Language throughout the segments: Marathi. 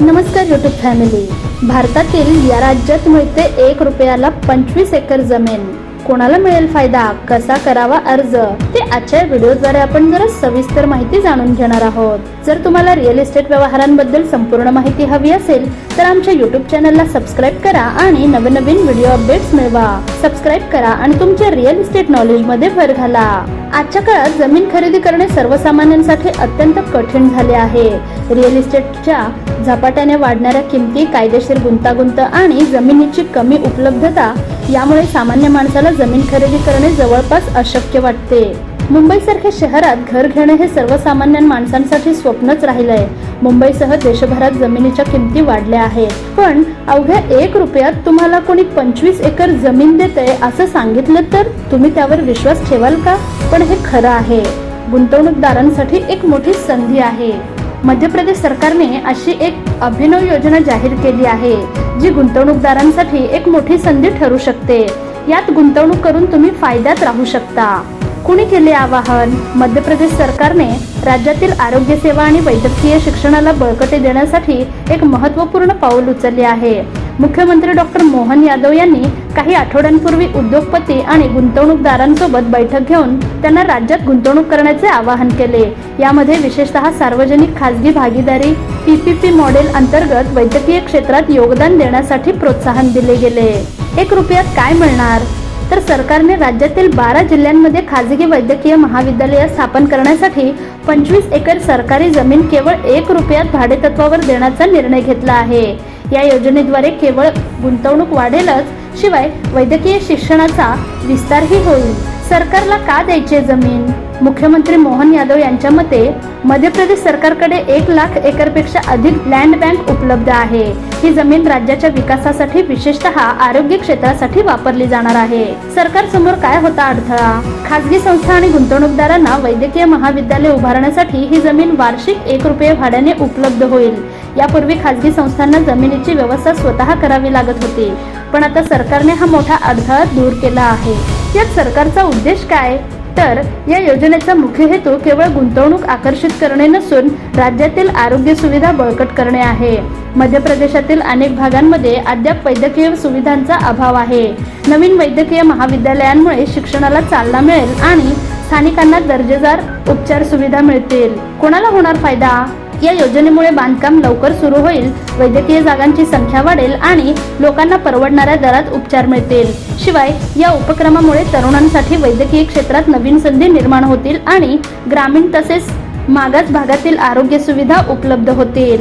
नमस्कार युट्यूब फॅमिली भारतातील या राज्यात मिळते एक रुपयाला पंचवीस एकर जमीन. कोणाला मिळेल फायदा? कसा करावा अर्ज? ते आजच्या व्हिडिओद्वारे आपण जरा सविस्तर माहिती जाणून घेणार आहोत. जर तुम्हाला रिअल इस्टेट व्यवहारांबद्दल संपूर्ण माहिती हवी असेल तर आमच्या युट्यूब चॅनलला सबस्क्राईब करा आणि नवीन नवीन व्हिडिओ अपडेट्स मिळवा. सबस्क्राईब करा आणि तुमच्या रिअल इस्टेट नॉलेजमध्ये भर घाला. आजच्या काळात जमीन खरेदी करणे सर्वसामान्यांसाठी अत्यंत कठीण झाले आहे. रिअल इस्टेटच्या झपाट्याने वाढणाऱ्या किमती कायदेशीर गुंतागुंत आणि जमिनीची कमी उपलब्धता यामुळे सामान्य माणसाला जमीन खरेदी करणे जवळपास अशक्य वाटते. मुंबईसारख्या शहरात घर घेणे हे सर्वसामान्य माणसांसाठी स्वप्नच राहिलंय. मुंबईसह देशभरात जमिनीच्या किमती वाढल्या आहेत. पण अवघ्या एक रुपयात तुम्हाला कोणी पंचवीस एकर जमीन देते असं सांगितलं तर तुम्ही त्यावर विश्वास ठेवाल का? पण हे खरं आहे. गुंतवणूकदारांसाठी एक मोठी संधी आहे. मध्य प्रदेश सरकारने अशी एक अभिनव योजना जाहीर केली आहे जी गुंतवणूकदारांसाठी एक मोठी संधी ठरू शकते. यात गुंतवणूक करून तुम्ही फायद्यात राहू शकता. कुणी केले आवाहन? मध्य प्रदेश सरकारने राज्यातील आरोग्य सेवा आणि वैद्यकीय शिक्षणाला बळकटी देण्यासाठी एक महत्त्वपूर्ण पाऊल उचलले आहे. मुख्यमंत्री डॉक्टर मोहन यादव यांनी काही आठवड्यांपूर्वी उद्योगपती आणि गुंतवणूकदारांसोबत बैठक घेऊन त्यांना राज्यात गुंतवणूक करण्याचे आवाहन केले. यामध्ये विशेषतः सार्वजनिक खासगी भागीदारी पीपीपी मॉडेल अंतर्गत वैद्यकीय क्षेत्रात योगदान देण्यासाठी प्रोत्साहन दिले गेले. एक रुपयात काय मिळणार? तर सरकारने राज्यातील बारा जिल्ह्यांमध्ये खाजगी वैद्यकीय महाविद्यालय स्थापन करण्यासाठी पंचवीस एकर सरकारी जमीन केवळ एक रुपयात भाडेतत्वावर देण्याचा निर्णय घेतला आहे. या योजनेद्वारे केवळ गुंतवणूक वाढेलच शिवाय वैद्यकीय शिक्षणाचा विस्तारही होईल. सरकारला का द्यायचे जमीन? मुख्यमंत्री मोहन यादव यांच्या मते मध्य प्रदेश सरकारकडे एक लाख एकरपेक्षा अधिक लँड बँक उपलब्ध आहे. ही जमीन राज्याच्या विकासासाठी विशेषतः आरोग्य क्षेत्रासाठी वापरली जाणार आहे. सरकार समोर काय होता अडथळा? खासगी संस्था आणि गुंतवणूकदारांना वैद्यकीय महाविद्यालय उभारण्यासाठी ही जमीन वार्षिक एक रुपये भाड्याने उपलब्ध होईल. यापूर्वी खासगी संस्थांना जमिनीची व्यवस्था स्वतः करावी लागत होती. पण आता सरकारने हा मोठा अडथळा दूर केला आहे. यात सरकारचा उद्देश काय? तर या योजनेचा मुख्य हेतू केवळ गुंतवणूक आकर्षित करणे नसून राज्यातील आरोग्य सुविधा बळकट करणे आहे. मध्य प्रदेशातील अनेक भागांमध्ये अद्याप वैद्यकीय सुविधांचा अभाव आहे. नवीन वैद्यकीय महाविद्यालयांमुळे शिक्षणाला चालना मिळेल आणि स्थानिकांना दर्जेदार उपचार सुविधा मिळतील. कोणाला होणार फायदा? या योजनेमुळे बांधकाम लवकर सुरू होईल वैद्यकीय जागांची संख्या वाढेल आणि लोकांना परवडणाऱ्या दरात उपचार मिळतील. शिवाय या उपक्रमामुळे तरुणांसाठी वैद्यकीय क्षेत्रात नवीन संधी निर्माण होतील आणि ग्रामीण तसेच मागास भागातील आरोग्य सुविधा उपलब्ध होतील.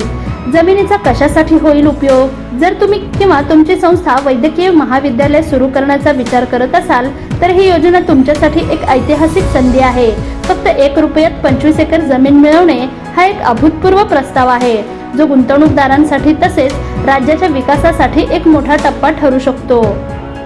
जमिनीचा कशासाठी होईल उपयोग? जर तुम्ही किंवा तुमची संस्था वैद्यकीय महाविद्यालय सुरू करण्याचा विचार करत असाल तर ही योजना तुमच्यासाठी एक ऐतिहासिक संधी आहे. फक्त एक रुपयात पंचवीस एकर जमीन मिळवणे हा एक अभूतपूर्व प्रस्ताव आहे जो गुंतवणूकदारांसाठी तसेच राज्याच्या विकासासाठी एक मोठा टप्पा ठरू शकतो.